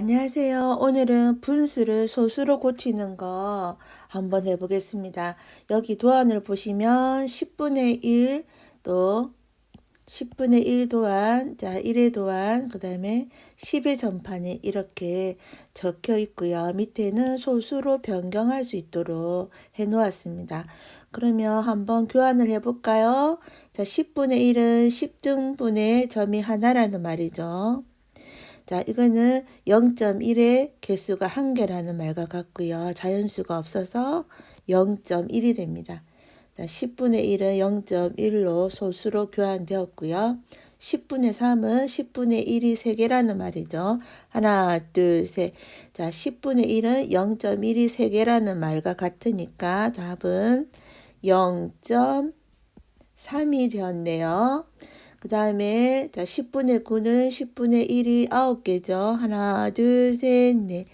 안녕하세요. 오늘은 분수를 소수로 고치는 거 한번 해보겠습니다. 여기 도안을 보시면 10분의 1, 또 10분의 1 도안, 자, 1의 도안, 그 다음에 10의 전판이 이렇게 적혀 있고요. 밑에는 소수로 변경할 수 있도록 해 놓았습니다. 그러면 한번 교환을 해볼까요? 자, 10분의 1은 10등분의 점이 하나라는 말이죠. 자, 이거는 0.1의 개수가 한 개라는 말과 같고요. 자연수가 없어서 0.1이 됩니다. 자, 10분의 1은 0.1로 소수로 교환되었고요. 10분의 3은 10분의 1이 3개라는 말이죠. 하나, 둘, 셋. 자, 10분의 1은 0.1이 3개라는 말과 같으니까 답은 0.3이 되었네요. 그 다음에 자 10분의 9는 10분의 1이 9개죠. 하나, 둘, 셋, 넷,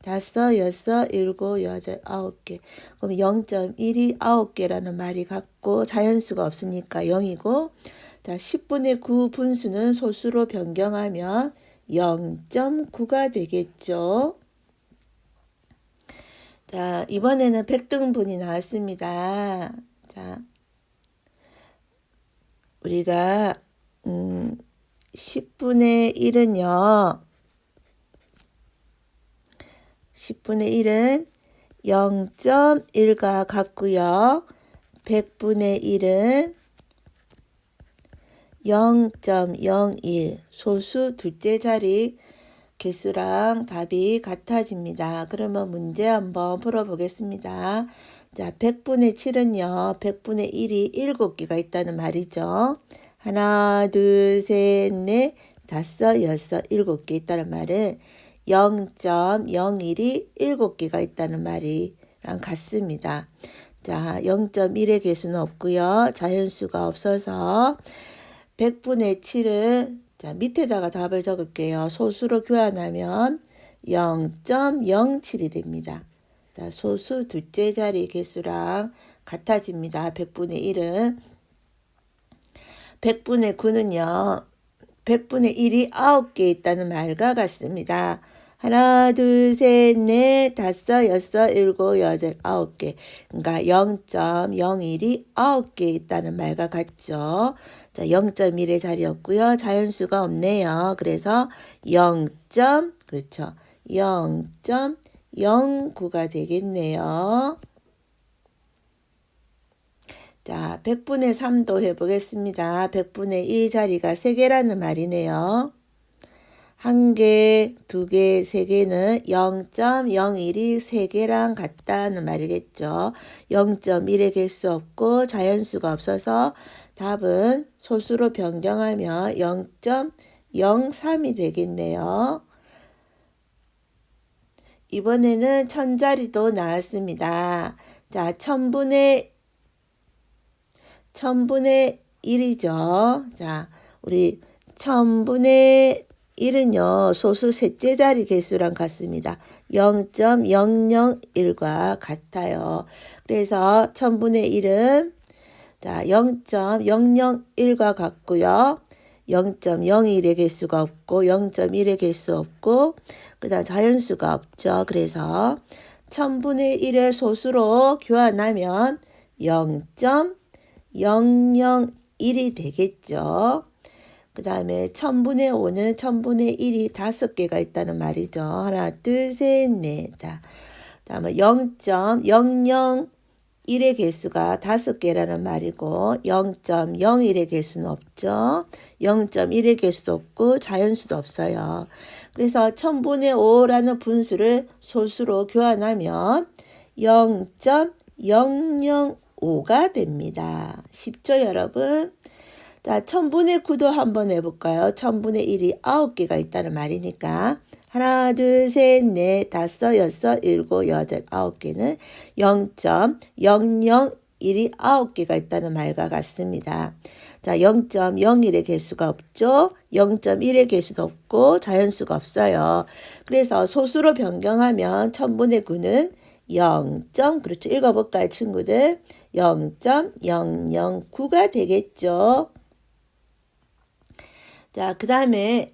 다섯, 여섯, 일곱, 여덟, 아홉 개. 그럼 0.1이 9개라는 말이 같고 자연수가 없으니까 0이고 자 10분의 9 분수는 소수로 변경하면 0.9가 되겠죠. 자 이번에는 백등분이 나왔습니다. 자 우리가 음, 10분의 1은요. 10분의 1은 0.1과 같고요. 100분의 1은 0.01 소수 둘째 자리 개수랑 답이 같아집니다. 그러면 문제 한번 풀어보겠습니다. 자, 100분의 7은요. 100분의 1이 7개가 있다는 말이죠. 하나, 둘, 셋, 넷, 다섯, 여섯, 일곱 개 있다는 말은 0.01이 일곱 개가 있다는 말이랑 같습니다. 자, 0.1의 개수는 없고요. 자연수가 없어서 100분의 7을 자, 밑에다가 답을 적을게요. 소수로 교환하면 0.07이 됩니다. 자, 소수 둘째 자리 개수랑 같아집니다. 100분의 1은 100분의 9는요. 100분의 1이 9개 있다는 말과 같습니다. 하나, 둘, 셋, 넷, 다섯, 여섯, 일곱, 여덟, 아홉 개. 그러니까 0.01이 9개 있다는 말과 같죠. 자, 0.1의 자리였고요. 자연수가 없네요. 그래서 0. 그렇죠. 0.09가 되겠네요. 자, 100분의 3도 해보겠습니다. 100분의 1 자리가 3개라는 말이네요. 한 개, 두 개, 세 개는 0.01이 세 개랑 같다는 말이겠죠. 0.1의 개수 없고 자연수가 없어서 답은 소수로 변경하면 0.03이 되겠네요. 이번에는 천자리도 나왔습니다. 자, 천분의 천분의 1이죠. 자, 우리 천분의 1은요, 소수 셋째 자리 개수랑 같습니다. 0.001과 같아요. 그래서 천분의 1은 자, 0.001과 같고요. 0.01의 개수가 없고 0.1의 개수 없고 그다음 자연수가 없죠. 그래서 천분의 1의 소수로 교환하면 0. 001이 되겠죠. 그 다음에 천분의 5는 천분의 1이 다섯 개가 있다는 말이죠. 하나, 둘, 셋, 넷. 다. 다음에 0.001의 개수가 다섯 개라는 말이고 0.01의 개수는 없죠. 0.1의 개수도 없고 자연수도 없어요. 그래서 천분의 5라는 분수를 소수로 교환하면 0.00 5가 됩니다. 쉽죠, 여러분? 자, 천분의 9도 한번 해볼까요? 천분의 1이 9개가 있다는 말이니까. 하나, 둘, 셋, 넷, 다섯, 여섯, 일곱, 여덟, 아홉 개는 0.001이 9개가 있다는 말과 같습니다. 자, 0.01의 개수가 없죠. 0.1의 개수도 없고 자연수가 없어요. 그래서 소수로 변경하면 천분의 9는 0. 그렇죠. 읽어볼까요, 친구들? 0.009가 되겠죠. 자, 그 다음에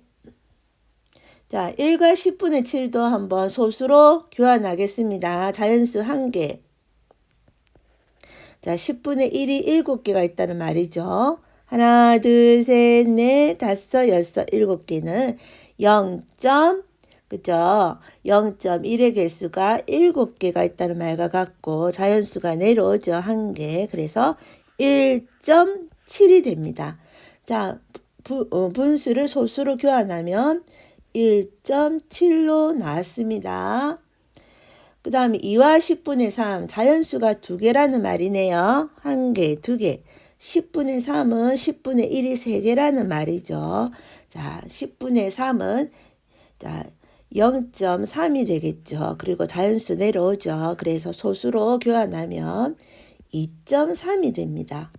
자, 1과 10분의 7도 한번 소수로 교환하겠습니다. 자연수 1개. 자, 10분의 1이 7개가 있다는 말이죠. 하나, 둘, 셋, 넷, 다섯, 여섯, 일곱 개는 0. 그죠? 0.1의 개수가 7개가 있다는 말과 같고 자연수가 내려오죠. 한 개. 그래서 1.7이 됩니다. 자, 부, 어, 분수를 소수로 교환하면 1.7로 나왔습니다. 그 다음에 2와 10분의 3 자연수가 두 개라는 말이네요. 한 개, 두 개. 10분의 3은 10분의 1이 세 개라는 말이죠. 자, 10분의 3은 자 0.3이 되겠죠. 그리고 자연수 내려오죠. 그래서 소수로 교환하면 2.3이 됩니다.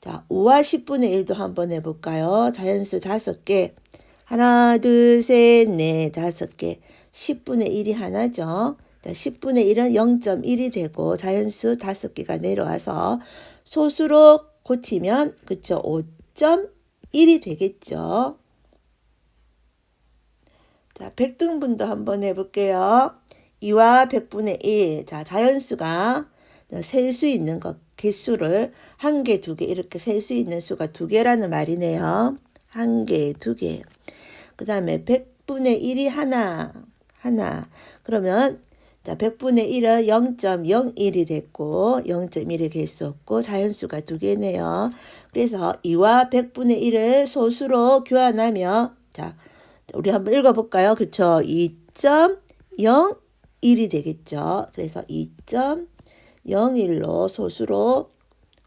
자, 5와 10분의 1도 한번 해볼까요? 자연수 5개. 하나, 둘, 셋, 넷, 다섯 개. 10분의 1이 하나죠. 자, 10분의 1은 0.1이 되고 자연수 5개가 내려와서 소수로 고치면 그쵸 5.1이 되겠죠. 자, 백등분도 한번 해볼게요. 2와 100분의 1. 자, 자연수가 셀 수 있는 것, 개수를 한 개, 두 개, 이렇게 셀 수 있는 수가 두 개라는 말이네요. 한 개, 두 개. 그 다음에 100분의 1이 하나, 하나. 그러면, 자, 100분의 1은 0.01이 됐고, 0.1의 개수 없고, 자연수가 두 개네요. 그래서 2와 100분의 1을 소수로 교환하며, 자, 우리 한번 읽어볼까요? 그쵸? 2.01이 되겠죠. 그래서 2.01로 소수로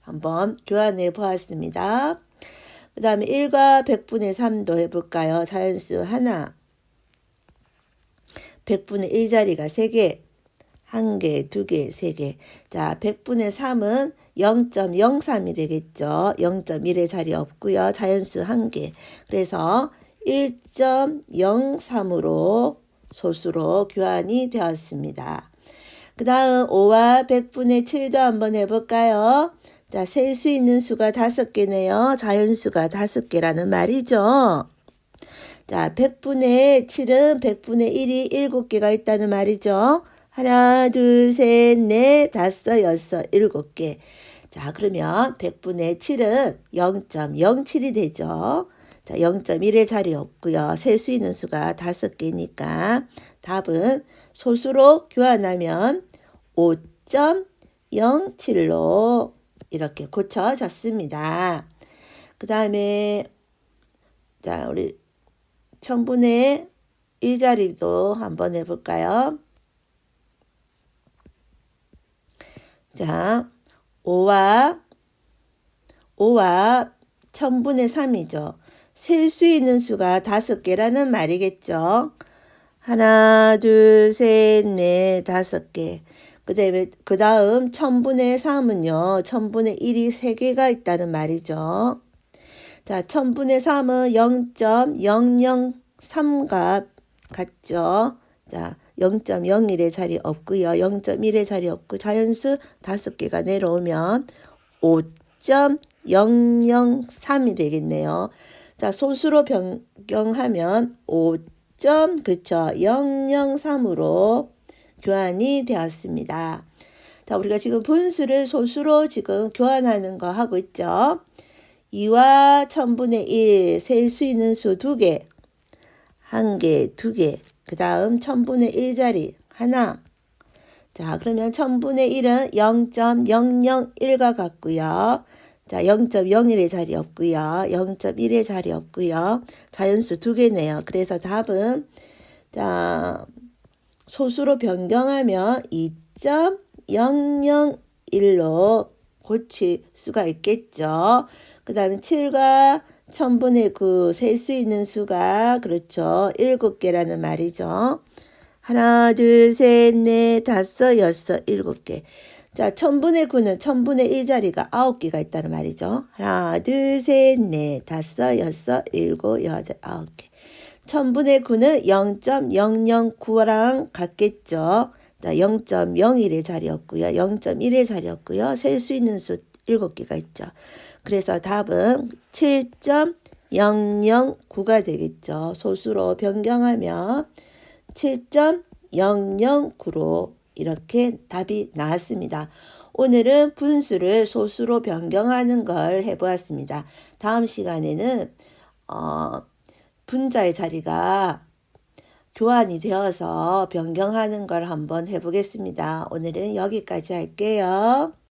한번 교환해 보았습니다. 그 다음에 1과 100분의 3도 해볼까요? 자연수 하나. 100분의 1자리가 3개. 1개, 2개, 3개. 자, 100분의 3은 0.03이 되겠죠. 0.1의 자리 없고요. 자연수 1개. 그래서 1.03으로 소수로 교환이 되었습니다. 그 다음 5와 100분의 7도 한번 해볼까요? 자, 셀 수 있는 수가 다섯 개네요. 자연수가 다섯 개라는 말이죠. 자, 100분의 7은 100분의 1이 7개가 있다는 말이죠. 하나, 둘, 셋, 넷, 다섯, 여섯, 일곱 개. 자, 그러면 100분의 7은 0.07이 되죠. 자, 0.1의 자리 없고요. 셀 수 있는 수가 다섯 개니까 답은 소수로 교환하면 5.07로 이렇게 고쳐졌습니다. 그 다음에 자 우리 천분의 1자리도 한번 해볼까요? 자 5와 5와 천분의 3이죠. 셀 수 있는 수가 다섯 개라는 말이겠죠. 하나, 둘, 셋, 넷, 다섯 개. 그 다음에, 그 다음, 천분의 3은요, 천분의 1이 3개가 있다는 말이죠. 자, 천분의 3은 0.003값 같죠. 자, 0.01의 자리 없고요. 0.1의 자리 없고 자연수 5개가 내려오면 5.003이 되겠네요. 자, 소수로 변경하면 5. 그쵸 003으로 교환이 되었습니다. 자, 우리가 지금 분수를 소수로 지금 교환하는 거 하고 있죠. 2와 1000분의 1, 셀 수 있는 수 2개, 1개, 2개, 그 다음 1000분의 1 자리 하나. 자, 그러면 1000분의 1은 0.001과 같고요. 자, 0.01의 자리 없고요. 0.1의 자리 없고요. 자연수 두 개네요. 그래서 답은 자, 소수로 변경하면 2.001로 고칠 수가 있겠죠. 그 다음에 7과 1000분의 9, 셀 수 있는 수가, 그렇죠. 7개라는 말이죠. 하나, 둘, 셋, 넷, 다섯, 여섯, 일곱 개. 자, 1000분의 9는 1000분의 1자리가 9개가 있다는 말이죠. 하나, 둘, 셋, 넷, 다섯, 여섯, 일곱, 여덟, 아홉 개. 1000분의 9는 0.009랑 같겠죠. 자, 0.01의 자리였고요. 0.1의 자리였고요. 셀 수 있는 수 7개가 있죠. 그래서 답은 7.009가 되겠죠. 소수로 변경하면 7.009로 이렇게 답이 나왔습니다. 오늘은 분수를 소수로 변경하는 걸 해보았습니다. 다음 시간에는 어, 분자의 자리가 교환이 되어서 변경하는 걸 한번 해보겠습니다. 오늘은 여기까지 할게요.